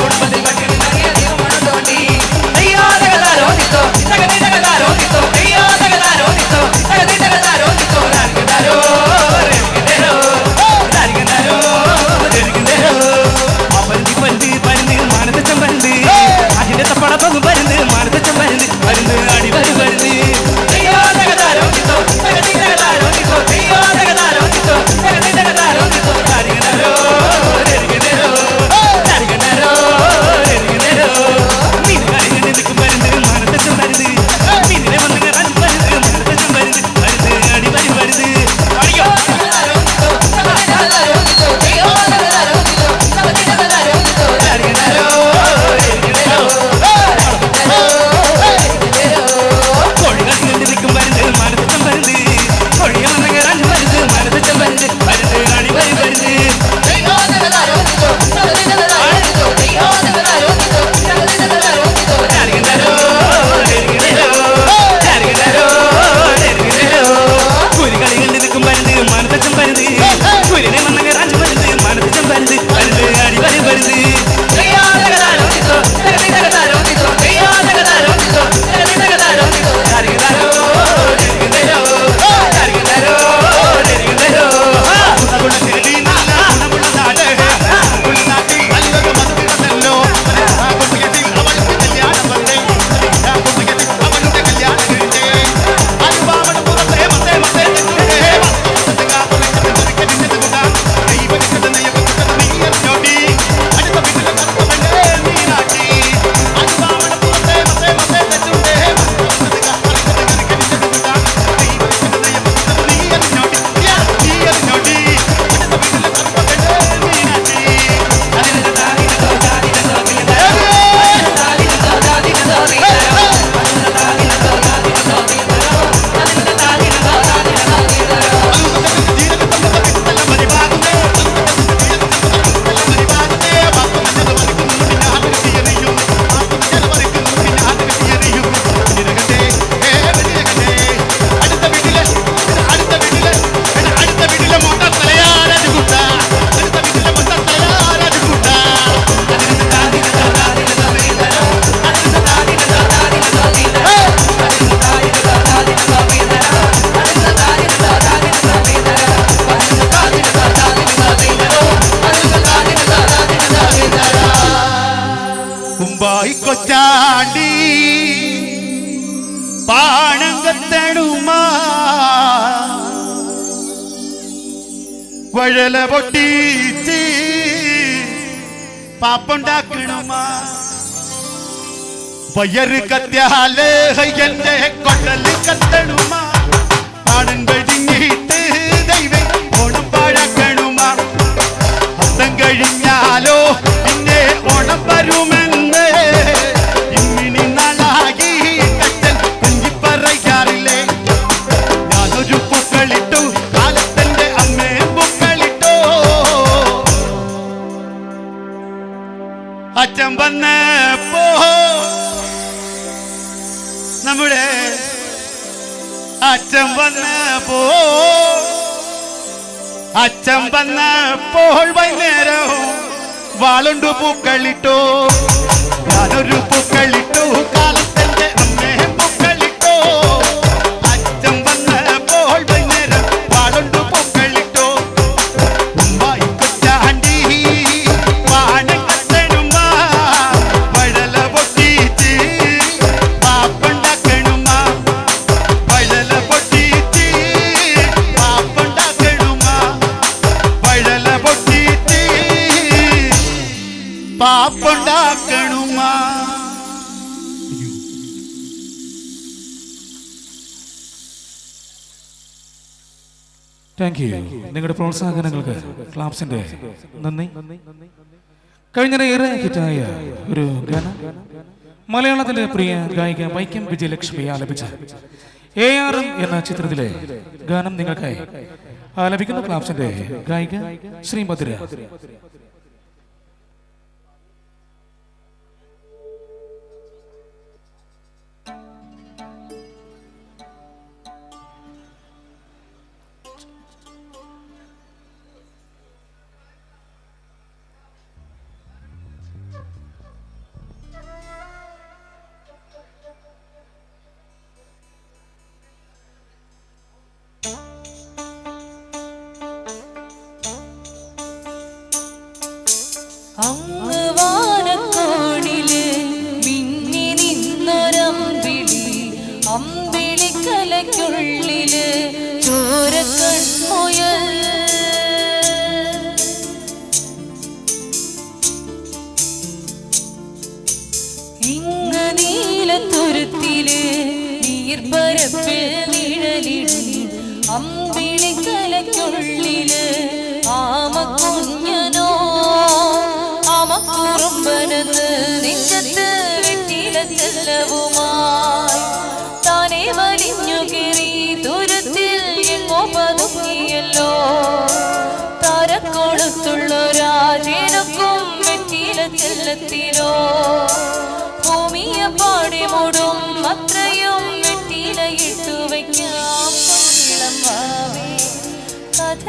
கொடுப்பது പാപ്പുണ്ടാക്കണമാ വയറ് കത്തിയാലേ എന്റെ കൊണ്ടല് കത്തണുമാ ആണുങ്ങൾ അച്ഛൻ വന്നപ്പോ അച്ഛൻ വന്നപ്പോൾ വൈകുന്നേരം വാളുണ്ടു പൂക്കളിട്ടോ ഞാനൊരു പൂക്കളിട്ടു കാലത്തെ പാപ്പുണ്ടാക്കണുമാ. താങ്ക് യു നിങ്ങളുടെ പ്രോത്സാഹനങ്ങൾക്ക് ക്ലാപ്സിന്റെ നന്ദി. കഴിഞ്ഞ ഏറെ ഹിറ്റായ ഒരു ഗാനം മലയാളത്തിലെ പ്രിയ ഗായിക വൈക്കം വിജയലക്ഷ്മി ആലപിച്ച എ ആർ എം എന്ന ചിത്രത്തിലെ ഗാനം നിങ്ങൾക്കായി ആലപിക്കുന്ന ക്ലാപ്സിന്റെ ഗായിക ശ്രീമധുര. വെള്ളത്തിലോ ഭൂമിയെ പാടി മൂടും അത്രയും വെട്ടിയിലയിട്ടു വയ്ക്കാം കഥ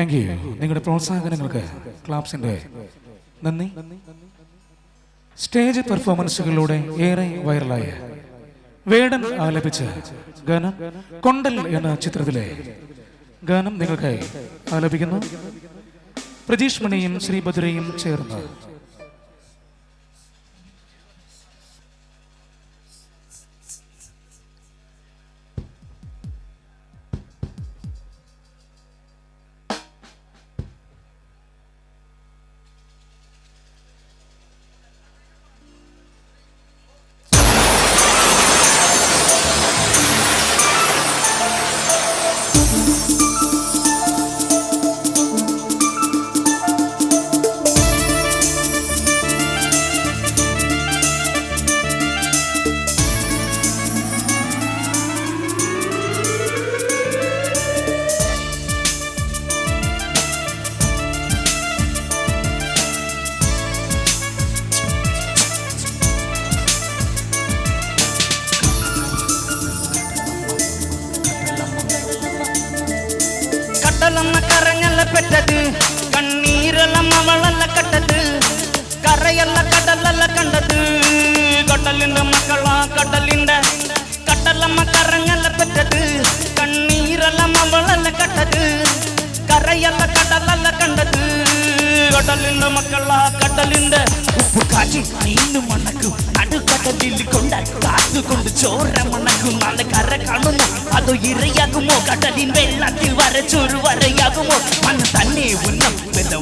താങ്ക് യു നിങ്ങളുടെ പ്രോത്സാഹനങ്ങൾക്ക് ക്ലാപ്സിന്റെ നന്ദി. സ്റ്റേജ് പെർഫോമൻസുകളിലൂടെ ഏറെ വൈറലായ വേടൻ ആലപിച്ച ഗാനം കൊണ്ടൽ എന്ന ചിത്രത്തിലെ ഗാനം നിങ്ങൾക്കായി ആലപിക്കുന്നു. പ്രജീഷ് മണിയും ശ്രീഭദ്രയും ചേർന്ന് കടലമ്മ കരഞ്ഞല്ല പെറ്റത് കണ്ണീരെല്ലാം അവളല്ല കട്ടത് കരയല്ല കടലല്ല കണ്ടത് കടലിന്റെ മക്കളാ കടലിന്റെ കടലമ്മ കരഞ്ഞല്ല പെറ്റത് കണ്ണീരെല്ലാം അവളല്ല കട്ടത് കരയല്ല കടലല്ല കണ്ടത് കടലിന്റെ മക്കളാ കടലിന്റെ ഉപ്പ് കാറ്റി നീണ്ടു നടുക്കടലിൽ കൊണ്ട് കാത്തുകൊണ്ട് ചോര മണക്കും നാളെ കര കാണുന്നു. അതോ ഇരയാകുമോ? കടലിൻ വെള്ളത്തിൽ വരച്ചൊരു വരയാകുമോ? മണ്ണ് തന്നെ ഉന്നം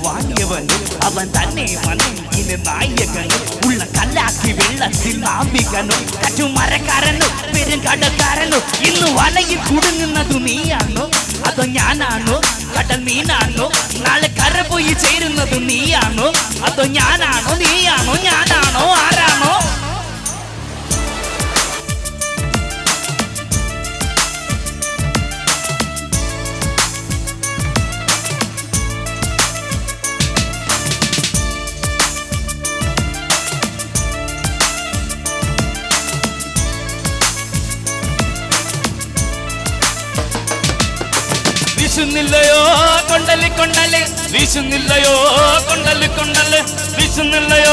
വാങ്ങിയവനും അവൻ തന്നെ മണ്ണിന് നായകനും. ഉള്ള കല്ലാക്കി വെള്ളത്തിൽ നാവികനും കറ്റുമരക്കാരനും പെരും കടക്കാരനും. ഇന്ന് വലയിൽ കുടുങ്ങുന്നതു നീയാണോ? അതോ ഞാനാണോ? കടൽ മീനാണോ? നാളെ കര പോയി ചേരുന്നത് നീയാണോ? അതോ ഞാനാണോ? നീയാണോ? ഞാനാണോ? ആരാണോ? വീശുന്നില്ലയോ കൊണ്ടൽ കൊണ്ടൽ? വീശുന്നില്ലയോ കൊണ്ടൽ കൊണ്ടൽ? വീശുന്നില്ലയോ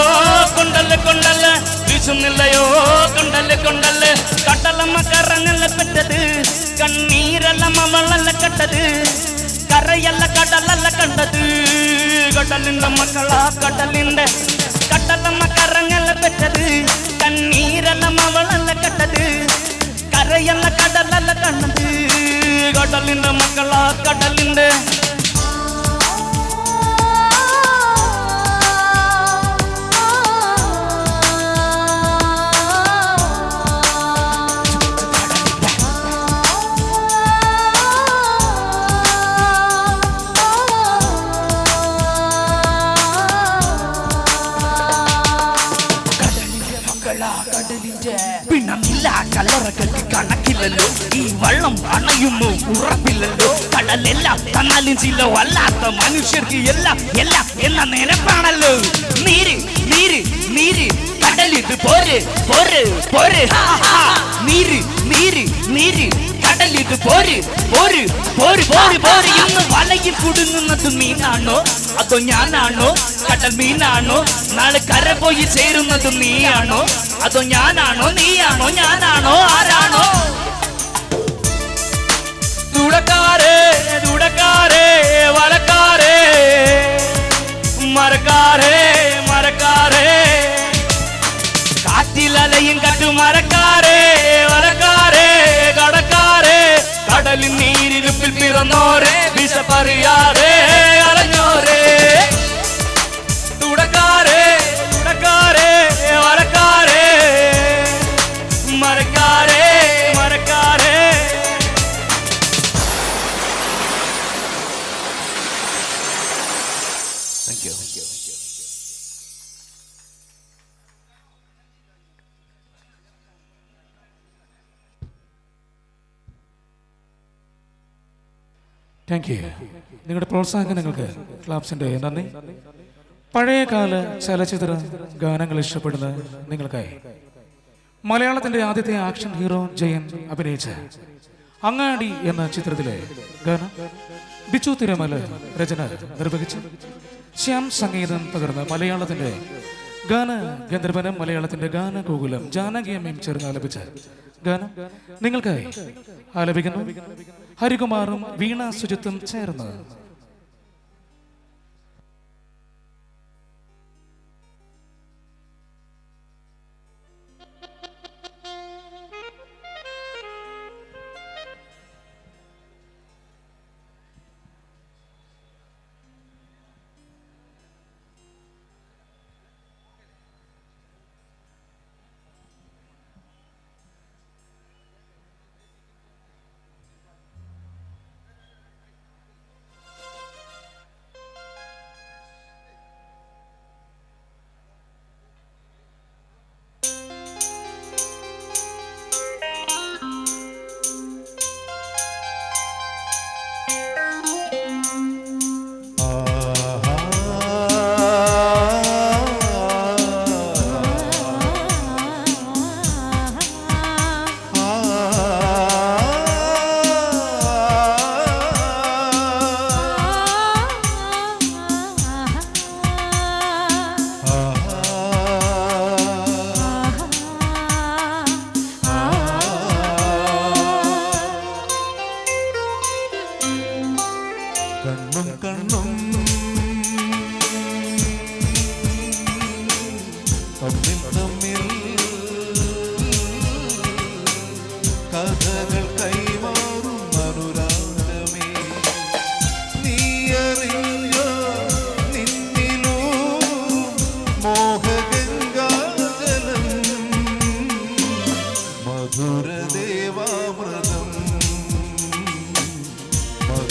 കൊണ്ടൽ കൊണ്ടൽ? വീശുന്നില്ലയോ കൊണ്ടൽ കൊണ്ടൽ? കടലമ്മ കറങ്ങല്ല പെട്ടത് കണ്ണീരെല്ലാം അവളല്ല കട്ടത് കരയല്ല കടലല്ല കണ്ടത്. കടലിന്റെ മക്കളാ കടലിന്റെ കടലമ്മ കറങ്ങല്ല പെട്ടത് കണ്ണീരെല്ലാം അവളല്ല കട്ടത് കരയല്ല കടലല്ല കണ്ണത് കടലിന്റെ മക്കളാ കടലിന്റെ. കല്ലറകൾക്ക് കണക്കില്ലല്ലോ. ഈ വള്ളം അണയുന്നു ഉറപ്പില്ലല്ലോ. കടലെല്ലാം തന്നാലും ചില വല്ലാത്ത മനുഷ്യർക്ക് എല്ലാം എല്ലാം എന്ന നിരപ്പാണല്ലോ നീര് നീര് നീര്. കടലിട്ട് പോര് പോര് പോര്. നീര് നീര് നീര്. കടലിട്ട് പോര് പോര് പോര് പോര് പോര്. ഇന്ന് വലയിൽ കുടുങ്ങുന്നത് മീനാണോ? അതോ ഞാനാണോ? കടൽ മീനാണോ? നാളെ കര പോയി ചേരുന്നത് നീയാണോ? അതോ ഞാനാണോ? നീയാണോ? ഞാനാണോ? ആരാണോ? തുടക്കാരേ തുടക്കാരേ பரியாரே താങ്ക് യു നിങ്ങളുടെ പ്രോത്സാഹനങ്ങൾക്ക് ക്ലാപ്സിന്റെ നന്ദി. പഴയകാല ചലച്ചിത്ര ഗാനങ്ങൾ ഇഷ്ടപ്പെടുന്ന നിങ്ങൾക്കായി. മലയാളത്തിന്റെ ആദ്യത്തെ ആക്ഷൻ ഹീറോ ജയൻ അഭിനയിച്ച അങ്ങാടി എന്ന ചിത്രത്തിലെ ഗാനം ബിച്ചു തിരുമല രചന നിർവഹിച്ച്. ശ്യാം സംഗീതം പകർന്ന മലയാളത്തിന്റെ ഗാന ഗന്ധർവനം മലയാളത്തിന്റെ ഗാന ഗോകുലം ജാനകിയമ്മയും ചേർന്ന് ആലപിച്ച ഗാനം. നിങ്ങൾക്കായി ആലപിക്കുന്നു. ഹരികുമാറും വീണ സുജിത്തും ചേർന്ന്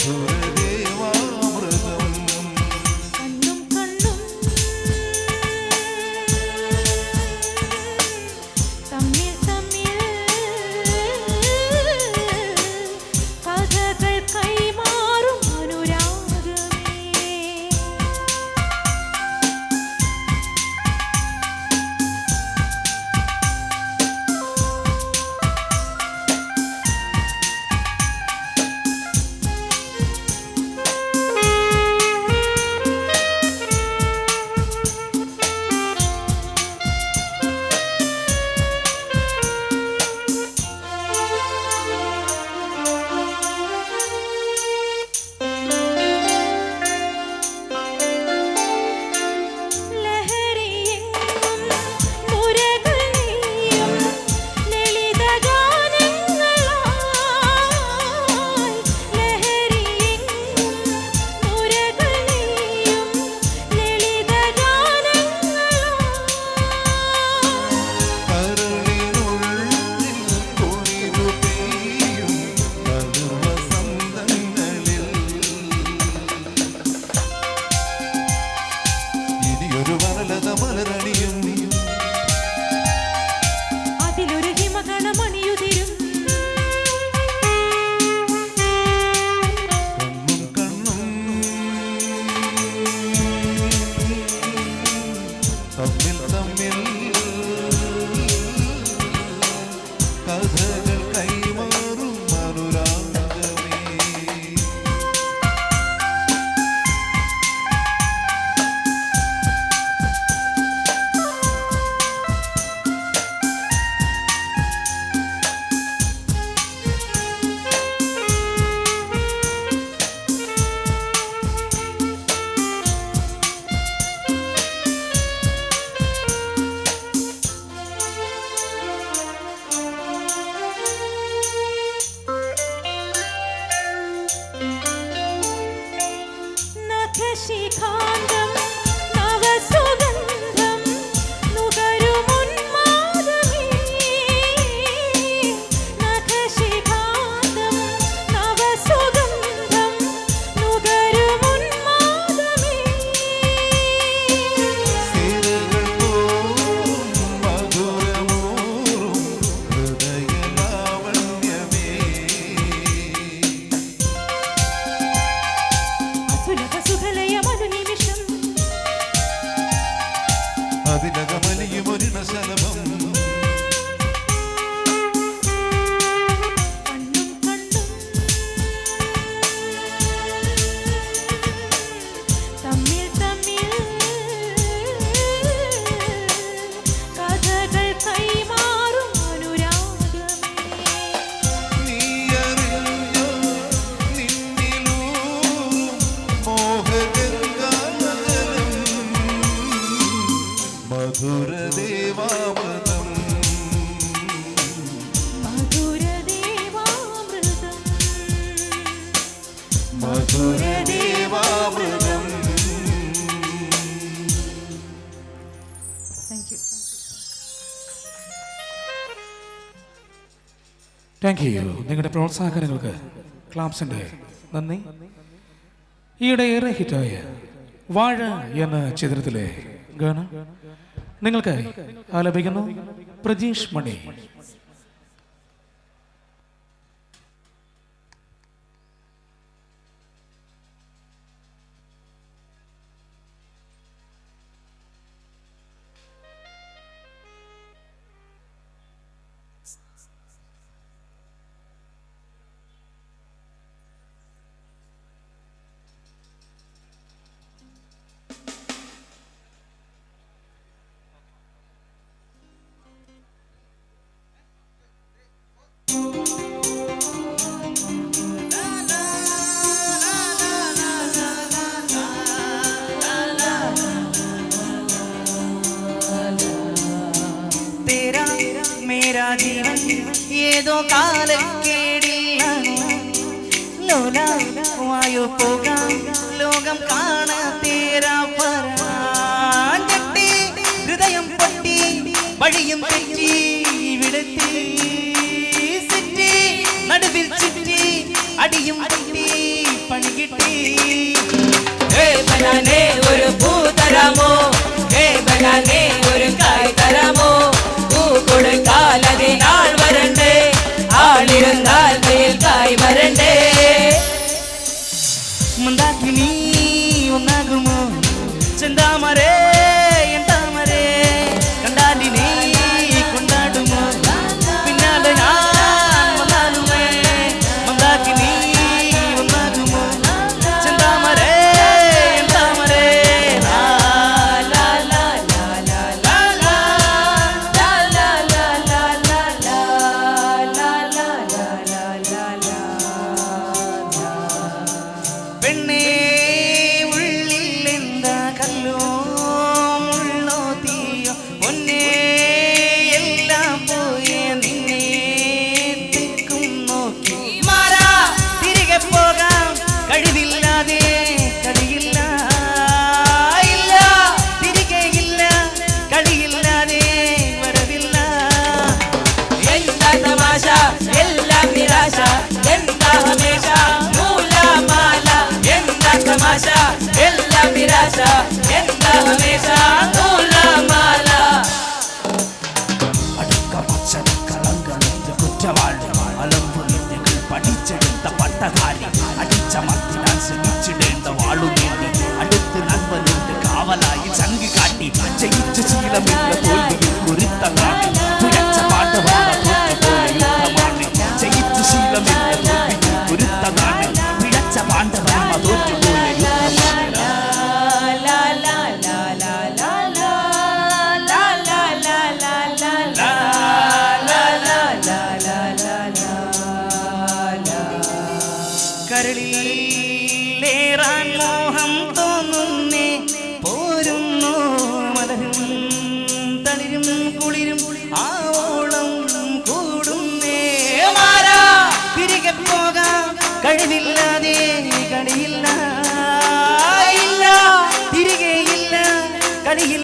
Ooh. താങ്ക് യു നിങ്ങളുടെ പ്രോത്സാഹനങ്ങൾക്ക് ക്ലാപ്സിന്റെ നന്ദി. ഈയിടെ ഏറെ ഹിറ്റായ വാഴ എന്ന ചിത്രത്തിലെ ഗാനം നിങ്ങൾക്കായി ആലപിക്കുന്നു പ്രജീഷ് മണി. ನೀನೋ ಕಾಲೆ ಕೇಡಿಲ್ಲ ലോല വായു പോകാം ലോകം കാണ തേരാ പരാട്ടി ഹൃദയം പൊട്ടി വഴിയും തെറ്റി വിടത്തി സിറ്റി നടുവിൽ ചുറ്റി അടിയും അടി പണികിട്ടി ഒരു പൂതരമോ ഏ ബനാനേ నిరాశ ఎంత హమేషా